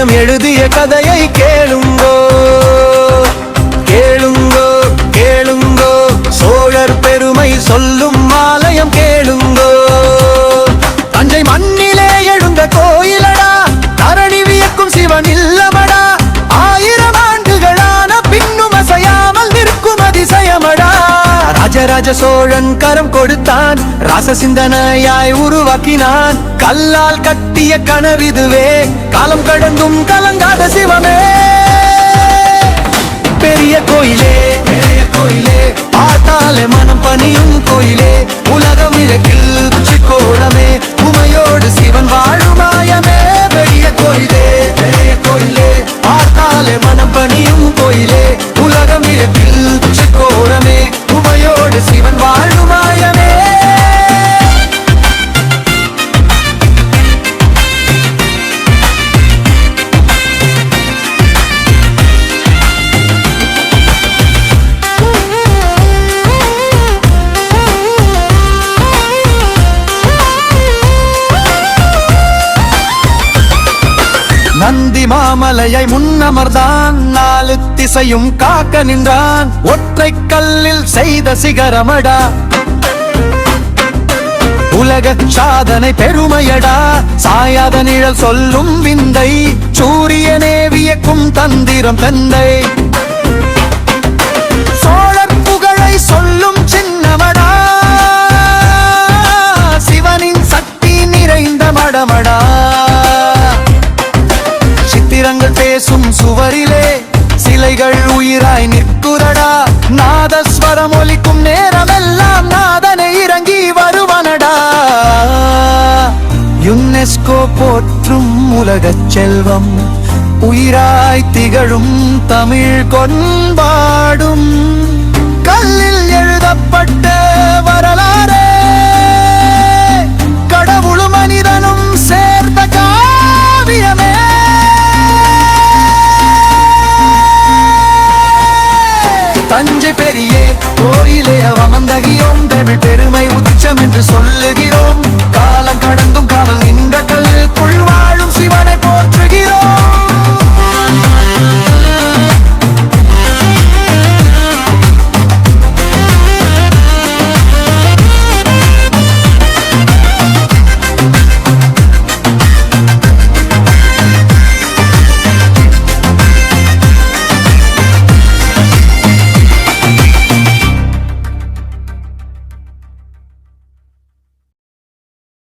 காவியம் எழுதிய கதையை கே ராஜராஜ சோழன் கரம் கொடுத்தான். ராச சிந்தனையாய் உருவாக்கினான். கல்லால் கட்டிய கனவிதுவே காலம் கடந்தும் கலங்காத சிவமே. பெரிய கோயிலே பெரிய கோயிலே பார்த்தாலே மனம் பணியும் மாமலையை முன்னமர்தான் நாலு திசையும் காக்க நின்றான். ஒற்றை கல்லில் செய்த சிகரமடா. உலக சாதனை பெருமையடா. சாயாத நிழல் சொல்லும் விந்தை. சூரியனே வியக்கும் தந்திரம் தந்தை. சிலைகள் உயிராய் நிற்குறடா நாதஸ்வரம் ஒலிக்கும் நேரமெல்லாம் நாதனை இறங்கி வருவனடா. யுனெஸ்கோ போற்றும் உலகச் செல்வம் உயிராய் திகழும் தமிழ் கொண்டாடும் கல்லில் தஞ்சை பெரியே. கோயிலே அவமந்தகியோம் தமிழ் பெருமை உச்சம் என்று சொல்லுகிறோம்.